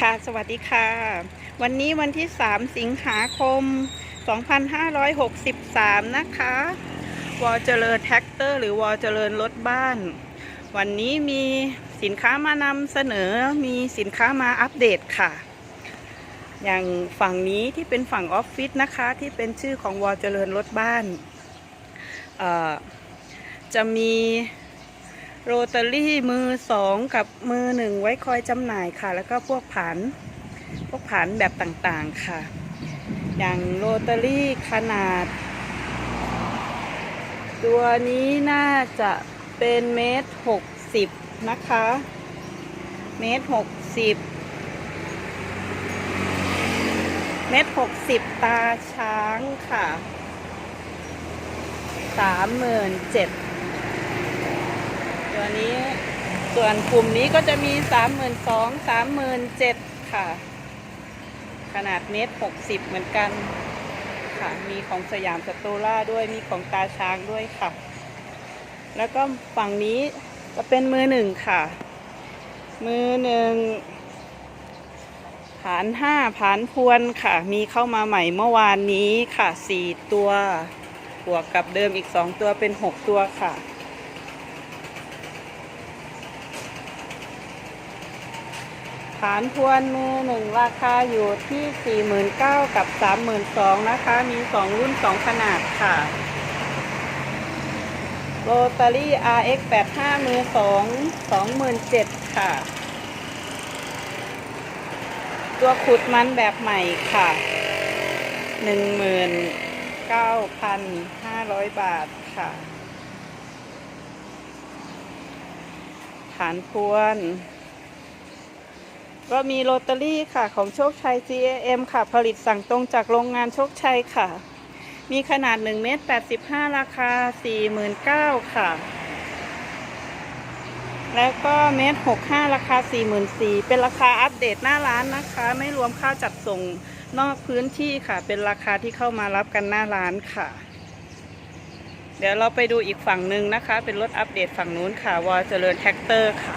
ค่ะ สวัสดีค่ะ วันนี้วันที่ 3 สิงหาคม 2563 นะคะ วอลเจริญแท็กเตอร์ หรือวอลเจริญรถบ้าน วันนี้มีสินค้ามานำเสนอ มีสินค้ามาอัปเดตค่ะ อย่างฝั่งนี้ที่เป็นฝั่งออฟฟิศนะคะ ที่เป็นชื่อของวอลเจริญรถบ้าน จะมี โรตารี่มือสองกับมือหนึ่งไว้คอยจำหน่ายค่ะ แล้วก็พวกผันพวกผันแบบต่างๆค่ะ อย่างโรตารี่ขนาด ตัวนี้น่าจะเป็นเมตรหกสิบนะคะ เมตรหกสิบเมตรหกสิบตาช้างค่ะสามหมื่นเจ็ด ตัวนี้ ส่วนกลุ่มนี้ก็จะมีสามหมื่นสองสามหมื่นเจ็ดค่ะ ขนาดเมตรหกสิบเหมือนกันค่ะ มีของสยามสตูล่าด้วยมีของตาช้างด้วยค่ะ แล้วก็ฝั่งนี้จะเป็นมือหนึ่งค่ะ มือหนึ่งผานห้าผานพวนค่ะ มีเข้ามาใหม่เมื่อวานนี้ค่ะสี่ตัว บวกกับเดิมอีกสองตัวเป็นหกตัวค่ะ ฐานทวนมือหนึ่งราคาอยู่ที่ 49,000 กับ 32,000 นะคะ มี 2 รุ่น 2 ขนาดค่ะโรตารี่ RX 85มือ2 27,000 ค่ะ ตัวขุดมันแบบใหม่ค่ะ 19,500 บาทค่ะฐานพวน ก็มีโรตารี่ค่ะของโชคชัย GAM ค่ะ ผลิตสั่งตรงจากโรงงานโชคชัยค่ะ มีขนาด1เมตร85 ราคา 49,000ค่ะ แล้วก็เมตร65 ราคา 44,000เป็นราคาอัปเดตหน้าร้านนะคะ ไม่รวมค่าจัดส่งนอกพื้นที่ค่ะ เป็นราคาที่เข้ามารับกันหน้าร้านค่ะ เดี๋ยวเราไปดูอีกฝั่งหนึ่งนะคะ เป็นรถอัปเดตฝั่งนู้นค่ะวอเจริญแท็กเตอร์ค่ะ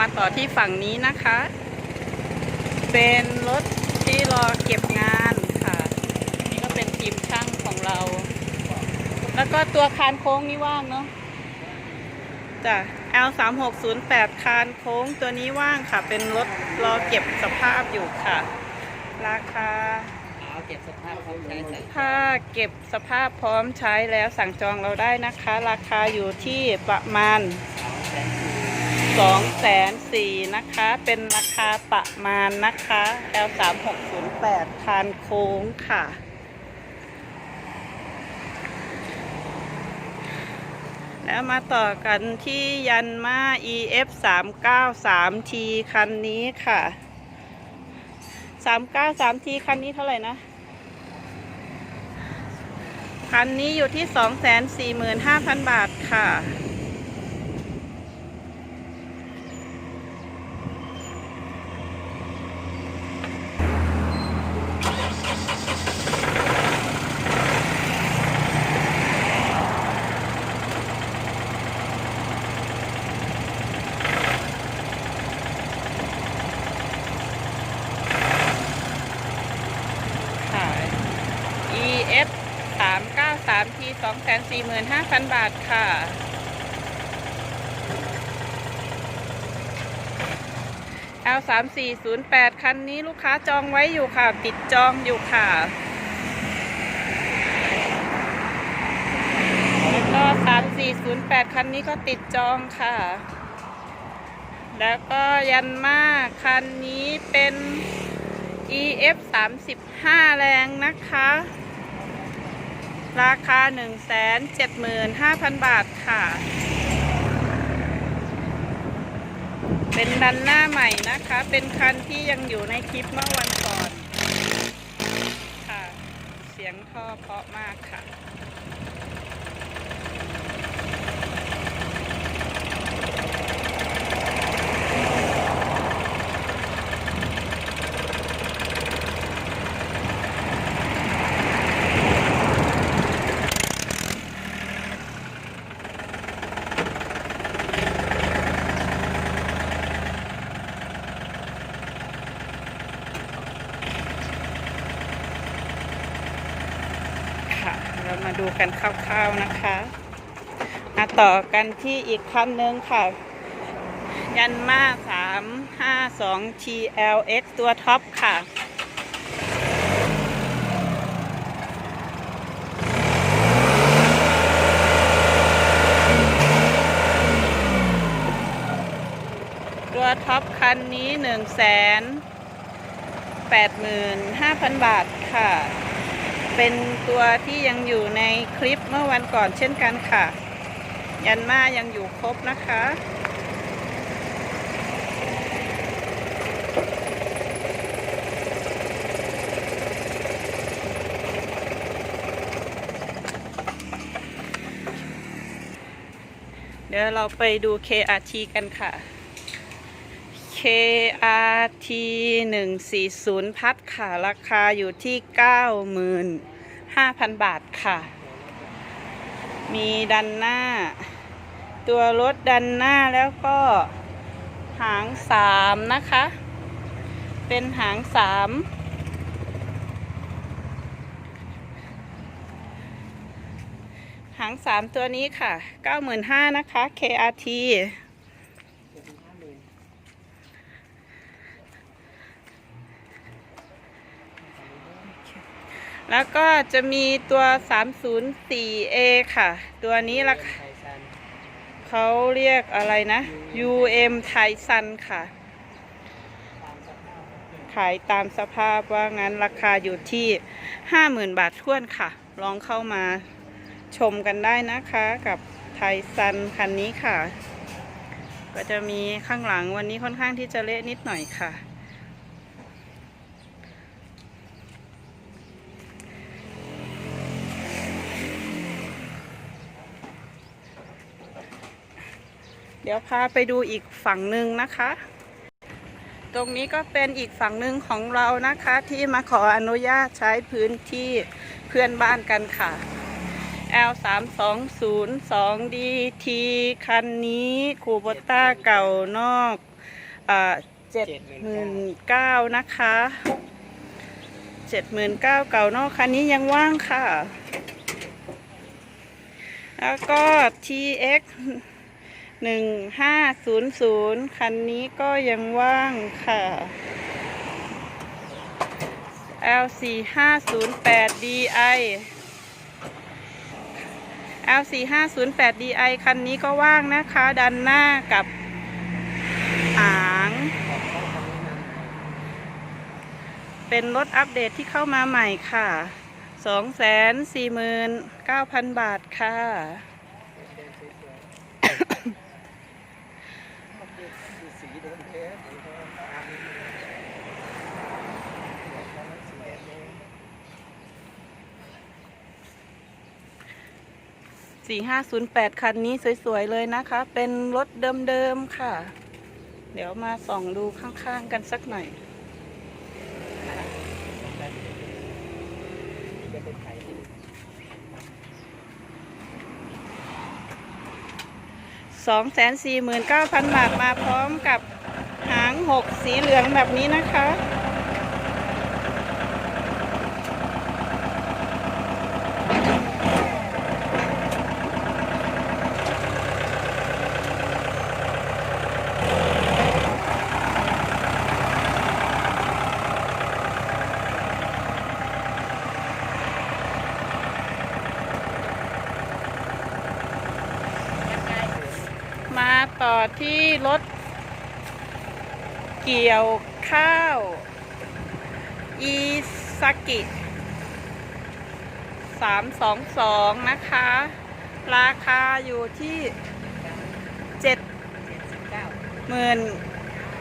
มาต่อที่ฝั่งนี้นะคะ เป็นรถที่รอเก็บงานค่ะ นี่ก็เป็นทีมช่างของเรา แล้วก็ตัวคานโค้งนี่ว่างเนาะจ้ะ L 3 6 0 8คานโค้งตัวนี้ว่างค่ะ เป็นรถรอเก็บสภาพอยู่ค่ะ ราคาเอาเก็บสภาพเขาใช้ใส่ถ้าเก็บสภาพพร้อมใช้แล้วสั่งจองเราได้นะคะ ราคาอยู่ที่ประมาณ สองแสนสี่นะคะ เป็นราคาประมาณนะคะ L สามหกศูนย์แปดคานโค้งค่ะ แล้วมาต่อกันที่ยันมา EF 3 9 3 T คันนี้ค่ะ 393 T คันนี้เท่าไหร่นะคันนี้อยู่ที่ 245,000 บาทค่ะ EF 393 T 245,000 บาทค่ะ L 3408คันนี้ลูกค้าจองไว้อยู่ค่ะติดจองอยู่ค่ะ แล้วก็ 3408คันนี้ก็ติดจองค่ะ แล้วก็ยันมาคันนี้เป็น EF 35แรงนะคะ ราคา 175,000 บาทค่ะ เป็นดันหน้าใหม่นะคะ เป็นคันที่ยังอยู่ในคลิปเมื่อวันก่อน ค่ะ เสียงท่อเพราะมากค่ะ ดูกันคร่าวๆนะคะ มาต่อกันที่อีกคันหนึ่งค่ะ ยันมา352 TLX ตัวท็อปค่ะตัวท็อปคันนี้1 8 5 0 0 0บาทค่ะ เป็นตัวที่ยังอยู่ในคลิปเมื่อวันก่อนเช่นกันค่ะ ยันมายังอยู่ครบนะคะ เดี๋ยวเราไปดู KRT กันค่ะ KRT 140 พัดค่ะ ราคาอยู่ที่ 95,000 บาทค่ะ มีดันหน้า ตัวรถดันหน้าแล้วก็หางสามนะคะ เป็นหางสามหางสามตัวนี้ค่ะ 95,000นะคะ KRT แล้วก็จะมีตัว 304A ค่ะ ตัวนี้ราคาไทซันเขาเรียกอะไรนะ UM ไทซันค่ะ ขายตามสภาพว่างั้นราคาอยู่ที่ 50,000 บาทท้วนค่ะ ลองเข้ามาชมกันได้นะคะกับไทซันคันนี้ค่ะ ก็จะมีข้างหลังวันนี้ค่อนข้างที่จะเละนิดหน่อยค่ะ เดี๋ยวพาไปดูอีกฝั่งหนึ่งนะคะ ตรงนี้ก็เป็นอีกฝั่งหนึ่งของเรานะคะ ที่มาขออนุญาตใช้พื้นที่เพื่อนบ้านกันค่ะ L 3 2 0 2 DT คันนี้คูโบต้าเก่านอกเจ็ดหมื่นเก้านะคะเจ็ดหมื่นเก้าเก่านอกคันนี้ยังว่างค่ะ แล้วก็ TX หนึ่งห้าศูนย์ศูนย์คันนี้ก็ยังว่างค่ะ L สี่ห้าศูนย์แปด DI L สี่ห้าศูนย์แปด DI คันนี้ก็ว่างนะคะ ดันหน้ากับหาง เป็นรถอัปเดตที่เข้ามาใหม่ค่ะ249,000บาทค่ะ สีเดิมเทส 4508 คันนี้สวยๆเลยนะคะ เป็นรถเดิมๆค่ะ เดี๋ยวมาส่องดูข้างๆกันสักหน่อยจะเป็นไข่249,000บาทมาพร้อมกับหาง6สีเหลืองแบบนี้นะคะ มาต่อที่รถเกี่ยวข้าวอีซากิ322นะคะ ราคาอยู่ที่เจ็ดหมื่น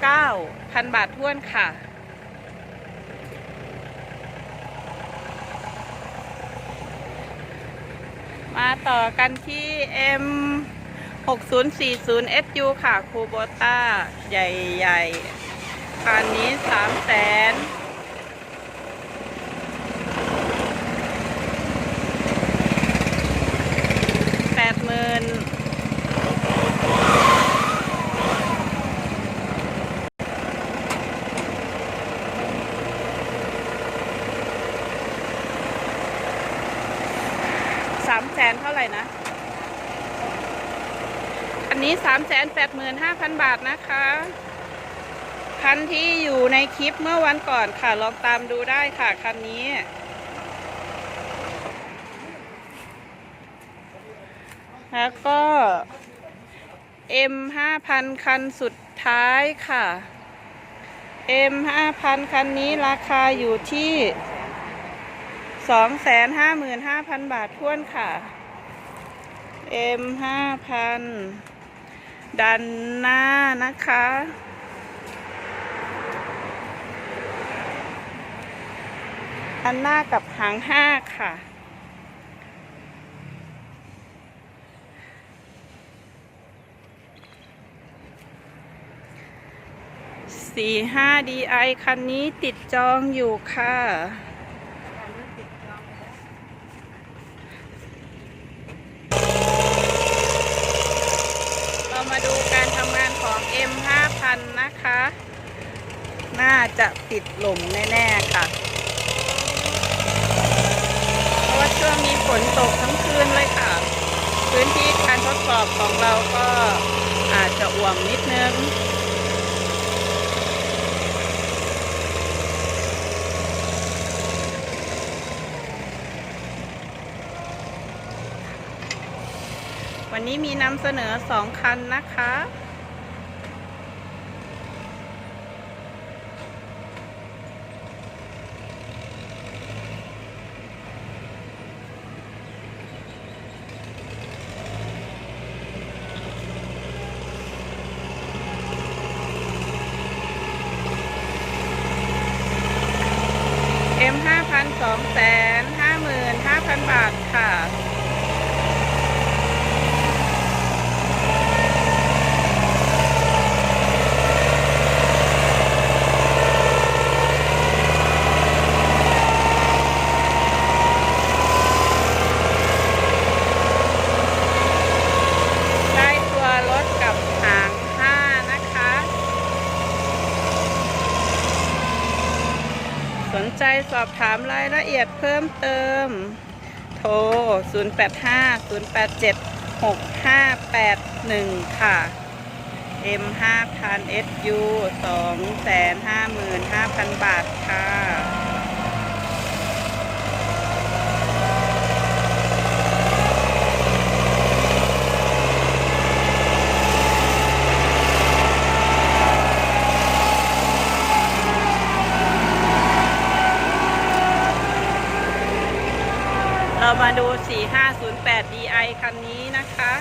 เก้าพันบาทท้วนค่ะ มาต่อกันที่ M 6040 SU ค่ะ คูโบต้า ใหญ่ ๆ คันนี้3 0 0แสนแปดหมื่นสนเท่าไหร่นะ อันนี้สามแสนแปดหมื่นห้าพันบาทนะคะ คันที่อยู่ในคลิปเมื่อวันก่อนค่ะ ลองตามดูได้ค่ะคันนี้ แล้วก็ M 5,000คันสุดท้ายค่ะ M 5,000คันนี้ราคาอยู่ที่ 255,000 บาทท้วนค่ะ M 5,000ดันหน้านะคะ อันหน้ากับหางห้าค่ะ สี่ห้า DI คันนี้ติดจองอยู่ค่ะเรามาดูการทำงานของ M 5000นะคะน่าจะติดหล่มแน่ ๆ ค่ะ เพราะว่าช่วง นี้ฝนตกทั้งคืนเลยค่ะ พื้นที่การทดสอบของเราก็อาจจะอ่วมนิดนึงวันนี้มีนำเสนอสองคันนะคะ M ห้าพันสองแสนห้าหมื่นห้าพันบาทค่ะ ได้ตัวรถกับหางห้านะคะ สน ใจสอบถามรายละเอียดเพิ่มเติม โทร 0850876581 ค่ะ M 5000 SU 255,000 บาทค่ะ เรามาดู 4508 DI คันนี้นะคะ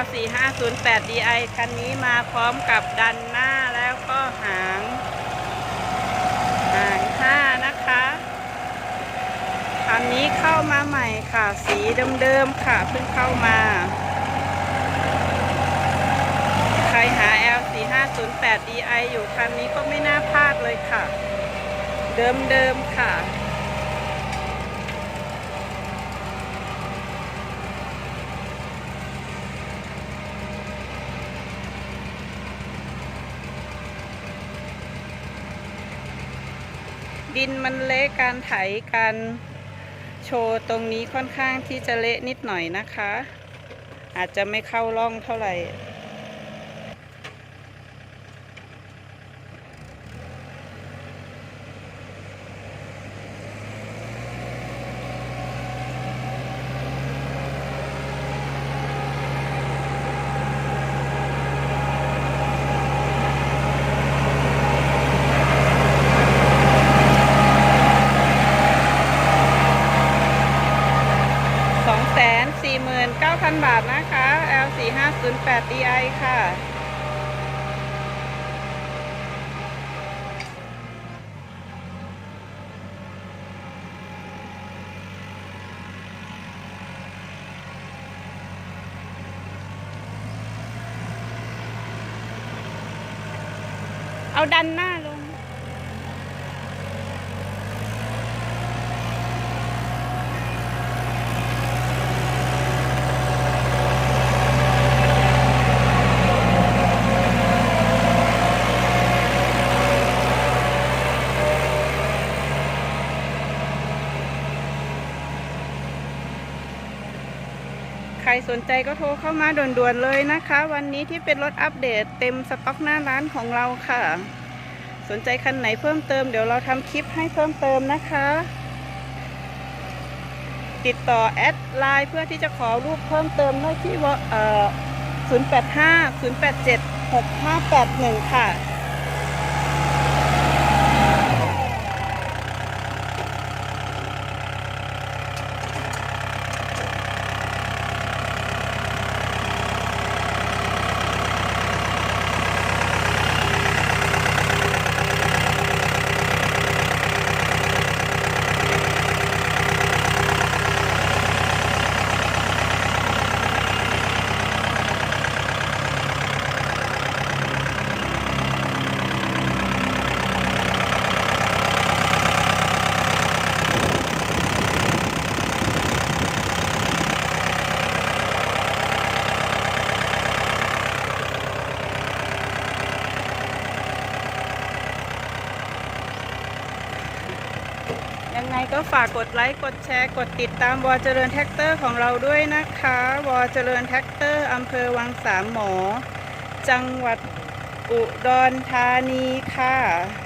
L 4508 DI คันนี้มาพร้อมกับดันหน้าแล้วก็หางหางห้านะคะ คันนี้เข้ามาใหม่ค่ะ สีเดิมๆค่ะ เพิ่งเข้ามา ใครหา L 4508 DI อยู่คันนี้ก็ไม่น่าพลาดเลยค่ะ เดิมๆค่ะ ดินมันเละการไถการโชว์ตรงนี้ค่อนข้างที่จะเละนิดหน่อยนะคะ อาจจะไม่เข้าร่องเท่าไหร่ 5,000 บาทนะคะ L 4508 DI ค่ะเอาดันหน้าลง อ รสนใจก็โทรเข้ามาด่วนๆเลยนะคะ วันนี้ที่เป็นรถอัปเดตเต็มสต็อกหน้าร้านของเราค่ะ สนใจคันไหนเพิ่มเติมเดี๋ยวเราทำคลิปให้เพิ่มเติมนะคะ ติดต่อแอดไลน์เพื่อที่จะขอรูปเพิ่มเติมได้ที่วเอ่อ085 087 6581 ค่ะ ก็ฝากกดไลค์ กดแชร์ กดติดตามวอเจริญแท็กเตอร์ของเราด้วยนะคะ วอเจริญแท็กเตอร์อำเภอวังสามหมอ จังหวัดอุดรธานีค่ะ